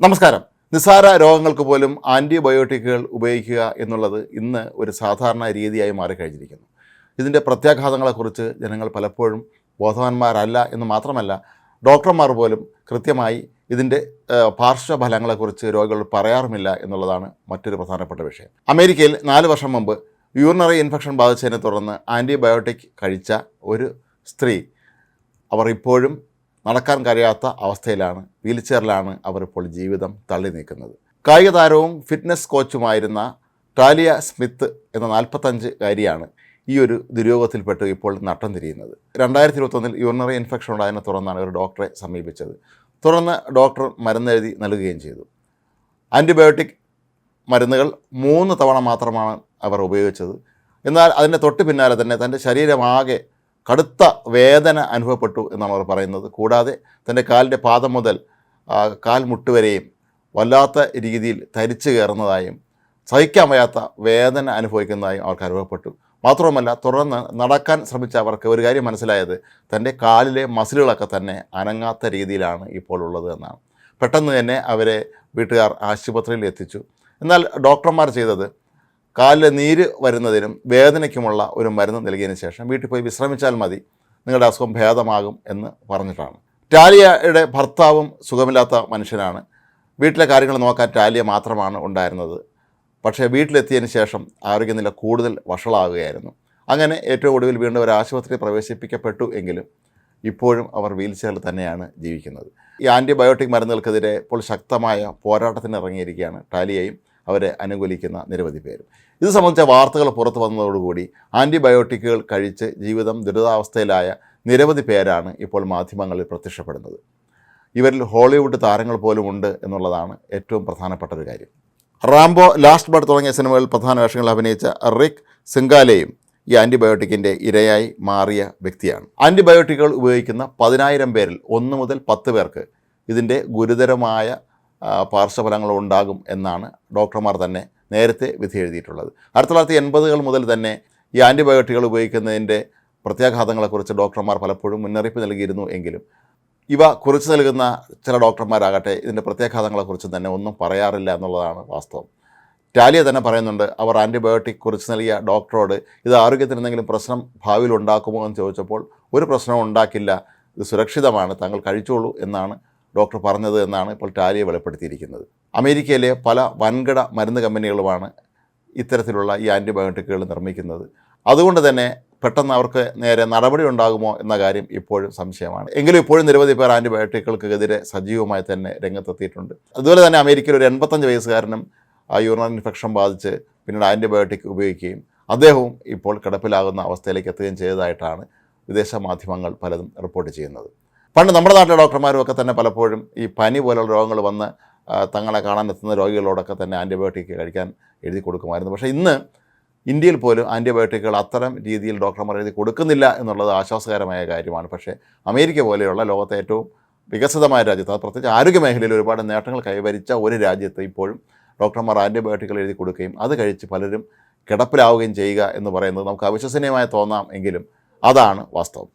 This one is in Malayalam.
നമസ്കാരം. നിസ്സാര രോഗങ്ങൾക്ക് പോലും ആന്റിബയോട്ടിക്കുകൾ ഉപയോഗിക്കുക എന്നുള്ളത് ഇന്ന് ഒരു സാധാരണ രീതിയായി മാറിക്കഴിഞ്ഞിരിക്കുന്നു. ഇതിന്റെ പ്രത്യാഘാതങ്ങളെക്കുറിച്ച് ജനങ്ങൾ പലപ്പോഴും ബോധവാന്മാരല്ല എന്ന് മാത്രമല്ല ഡോക്ടർമാർ പോലും കൃത്യമായി ഇതിന്റെ പാർശ്വഫലങ്ങളെക്കുറിച്ച് രോഗികൾ പറയാറുമില്ല എന്നുള്ളതാണ് മറ്റൊരു പ്രധാനപ്പെട്ട വിഷയം. അമേരിക്കയിൽ നാല് വർഷം മുമ്പ് യൂറിനറി ഇൻഫെക്ഷൻ ബാധിച്ചതിനെ തുടർന്ന് ആന്റിബയോട്ടിക് കഴിച്ച ഒരു സ്ത്രീ അവർ ഇപ്പോഴും നടക്കാൻ കഴിയാത്ത അവസ്ഥയിലാണ് വീൽ ചെയറിലാണ് അവർ ഇപ്പോൾ ജീവിതം തള്ളി നീക്കുന്നത്. കായിക താരവും ഫിറ്റ്നസ് കോച്ചുമായിരുന്ന ടാലിയ സ്മിത്ത് എന്ന നാൽപ്പത്തഞ്ചുകാരിയാണ് ഈ ഒരു ദുര്യോഗത്തിൽപ്പെട്ട് ഇപ്പോൾ നട്ടം തിരിയുന്നത്. രണ്ടായിരത്തി ഇരുപത്തൊന്നിൽ യൂറിനറി ഇൻഫെക്ഷൻ ഉണ്ടായതിനെ തുടർന്നാണ് ഒരു ഡോക്ടറെ സമീപിച്ചത്. തുടർന്ന് ഡോക്ടർ മരുന്നെഴുതി നൽകുകയും ചെയ്തു. ആന്റിബയോട്ടിക് മരുന്നുകൾ മൂന്ന് തവണ മാത്രമാണ് അവർ ഉപയോഗിച്ചത്. എന്നാൽ അതിന്റെ തൊട്ട് പിന്നാലെ തന്നെ തന്റെ ശരീരമാകെ കടുത്ത വേദന അനുഭവപ്പെട്ടു എന്നാണ് അവർ പറയുന്നത്. കൂടാതെ തന്റെ കാലിന്റെ പാദം മുതൽ കാൽ മുട്ടുവരെയും വല്ലാത്ത രീതിയിൽ തരിച്ചു കയറുന്നതായും സഹിക്കാൻ വയ്യാത്ത വേദന അനുഭവിക്കുന്നതായും അവർക്ക് അനുഭവപ്പെട്ടു. മാത്രവുമല്ല തുടർന്ന് നടക്കാൻ ശ്രമിച്ച അവർക്ക് ഒരു കാര്യം മനസ്സിലായത് തന്റെ കാലിലെ മസിലുകളൊക്കെ തന്നെ അനങ്ങാത്ത രീതിയിലാണ് ഇപ്പോൾ ഉള്ളത് എന്നാണ്. പെട്ടെന്ന് തന്നെ അവരെ വീട്ടുകാർ ആശുപത്രിയിൽ എത്തിച്ചു. എന്നാൽ ഡോക്ടർമാർ ചെയ്തത് കാലിൽ നീര് വരുന്നതിനും വേദനയ്ക്കുമുള്ള ഒരു മരുന്ന് നൽകിയതിന് ശേഷം വീട്ടിൽ പോയി വിശ്രമിച്ചാൽ മതി. നിങ്ങളുടെ അസുഖം ഭേദമാകും എന്ന് പറഞ്ഞിട്ടാണ്. ടാലിയയുടെ ഭർത്താവും സുഖമില്ലാത്ത മനുഷ്യനാണ്. വീട്ടിലെ കാര്യങ്ങൾ നോക്കാൻ ടാലിയ മാത്രമാണ് ഉണ്ടായിരുന്നത്. പക്ഷേ വീട്ടിലെത്തിയതിന് ശേഷം ആരോഗ്യനില കൂടുതൽ വഷളാകുകയായിരുന്നു. അങ്ങനെ ഏറ്റവും ഒടുവിൽ വീണ്ടും ഒരു ആശുപത്രിയിൽ പ്രവേശിപ്പിക്കപ്പെട്ടു എങ്കിലും ഇപ്പോഴും അവർ വീൽചെയറിൽ തന്നെയാണ് ജീവിക്കുന്നത്. ഈ ആന്റിബയോട്ടിക് മരുന്നുകൾക്കെതിരെ ഇപ്പോൾ ശക്തമായ പോരാട്ടത്തിന് ഇറങ്ങിയിരിക്കുകയാണ് ടാലിയയും അവരെ അനുകൂലിക്കുന്ന നിരവധി പേരും. ഇത് സംബന്ധിച്ച വാർത്തകൾ പുറത്തു വന്നതോടുകൂടി ആന്റിബയോട്ടിക്കുകൾ കഴിച്ച് ജീവിതം ദുരിതാവസ്ഥയിലായ നിരവധി പേരാണ് ഇപ്പോൾ മാധ്യമങ്ങളിൽ പ്രത്യക്ഷപ്പെടുന്നത്. ഇവരിൽ ഹോളിവുഡ് താരങ്ങൾ പോലും ഉണ്ട് എന്നുള്ളതാണ് ഏറ്റവും പ്രധാനപ്പെട്ട ഒരു കാര്യം. റാംബോ ലാസ്റ്റ് ബഡ് തുടങ്ങിയ സിനിമകളിൽ പ്രധാന വേഷങ്ങളിൽ അഭിനയിച്ച റിക് സിംഗാലയും ഈ ആന്റിബയോട്ടിക്കിന്റെ ഇരയായി മാറിയ വ്യക്തിയാണ്. ആന്റിബയോട്ടിക്കുകൾ ഉപയോഗിക്കുന്ന പതിനായിരം പേരിൽ ഒന്ന് മുതൽ പത്ത് പേർക്ക് ഇതിന്റെ ഗുരുതരമായ പാർശ്വഫലങ്ങൾ ഉണ്ടാകും എന്നാണ് ഡോക്ടർമാർ തന്നെ നേരത്തെ വിധി എഴുതിയിട്ടുള്ളത്. ആയിരത്തി തൊള്ളായിരത്തി എൺപതുകൾ മുതൽ തന്നെ ഈ ആന്റിബയോട്ടിക്കുകൾ ഉപയോഗിക്കുന്നതിന്റെ പ്രത്യാഘാതങ്ങളെക്കുറിച്ച് ഡോക്ടർമാർ പലപ്പോഴും മുന്നറിയിപ്പ് നൽകിയിരുന്നു എങ്കിലും ഇവ കുറിച്ച് നൽകുന്ന ചില ഡോക്ടർമാരാകട്ടെ ഇതിന്റെ പ്രത്യാഘാതങ്ങളെക്കുറിച്ച് തന്നെ ഒന്നും പറയാറില്ല എന്നുള്ളതാണ് വാസ്തവം. ടാലിയ തന്നെ പറയുന്നുണ്ട് അവർ ആന്റിബയോട്ടിക് കുറിച്ച് നൽകിയ ഡോക്ടറോട് ഇത് ആരോഗ്യത്തിന് എന്തെങ്കിലും പ്രശ്നം ഭാവിയിൽ ഉണ്ടാക്കുമോ എന്ന് ചോദിച്ചപ്പോൾ ഒരു പ്രശ്നവും ഉണ്ടാക്കില്ല. ഇത് സുരക്ഷിതമാണ് താങ്കൾ കഴിച്ചോളൂ എന്നാണ് ഡോക്ടർ പറഞ്ഞത് എന്നാണ് ഇപ്പോൾ ടാലിയെ വെളിപ്പെടുത്തിയിരിക്കുന്നത്. അമേരിക്കയിലെ പല വൻകിട മരുന്ന് കമ്പനികളുമാണ് ഇത്തരത്തിലുള്ള ഈ ആന്റിബയോട്ടിക്കുകൾ നിർമ്മിക്കുന്നത്. അതുകൊണ്ട് തന്നെ പെട്ടെന്ന് അവർക്ക് നേരെ നടപടി ഉണ്ടാകുമോ എന്ന കാര്യം ഇപ്പോഴും സംശയമാണ്. എങ്കിലും ഇപ്പോഴും നിരവധി പേർ ആന്റിബയോട്ടിക്കുകൾക്കെതിരെ സജീവമായി തന്നെ രംഗത്തെത്തിയിട്ടുണ്ട്. അതുപോലെ തന്നെ അമേരിക്കയിൽ ഒരു എൺപത്തഞ്ച് വയസ്സുകാരനും ആ യൂറിനറി ഇൻഫെക്ഷൻ ബാധിച്ച് പിന്നീട് ആന്റിബയോട്ടിക് ഉപയോഗിക്കുകയും അദ്ദേഹവും ഇപ്പോൾ കിടപ്പിലാകുന്ന അവസ്ഥയിലേക്ക് എത്തുകയും ചെയ്തതായിട്ടാണ് വിദേശ മാധ്യമങ്ങൾ പലതും റിപ്പോർട്ട് ചെയ്യുന്നത്. പണ്ട് നമ്മുടെ നാട്ടിലെ ഡോക്ടർമാരും ഒക്കെ തന്നെ പലപ്പോഴും ഈ പനി പോലുള്ള രോഗങ്ങൾ വന്ന് തങ്ങളെ കാണാൻ എത്തുന്ന രോഗികളോടൊക്കെ തന്നെ ആന്റിബയോട്ടിക് കഴിക്കാൻ എഴുതി കൊടുക്കുമായിരുന്നു. പക്ഷേ ഇന്ന് ഇന്ത്യയിൽ പോലും ആന്റിബയോട്ടിക്കുകൾ അത്തരം രീതിയിൽ ഡോക്ടർമാർ എഴുതി കൊടുക്കുന്നില്ല എന്നുള്ളത് ആശ്വാസകരമായ കാര്യമാണ്. പക്ഷേ അമേരിക്ക പോലെയുള്ള ലോകത്തെ ഏറ്റവും വികസിതമായ രാജ്യത്ത് അത് പ്രത്യേകിച്ച് ആരോഗ്യ മേഖലയിൽ ഒരുപാട് നേട്ടങ്ങൾ കൈവരിച്ച ഒരു രാജ്യത്ത് ഇപ്പോഴും ഡോക്ടർമാർ ആന്റിബയോട്ടിക്കുകൾ എഴുതി കൊടുക്കുകയും അത് കഴിച്ച് പലരും കിടപ്പിലാവുകയും ചെയ്യുക എന്ന് പറയുന്നത് നമുക്ക് അവിശ്വസനീയമായി തോന്നാം എങ്കിലും അതാണ് വാസ്തവം.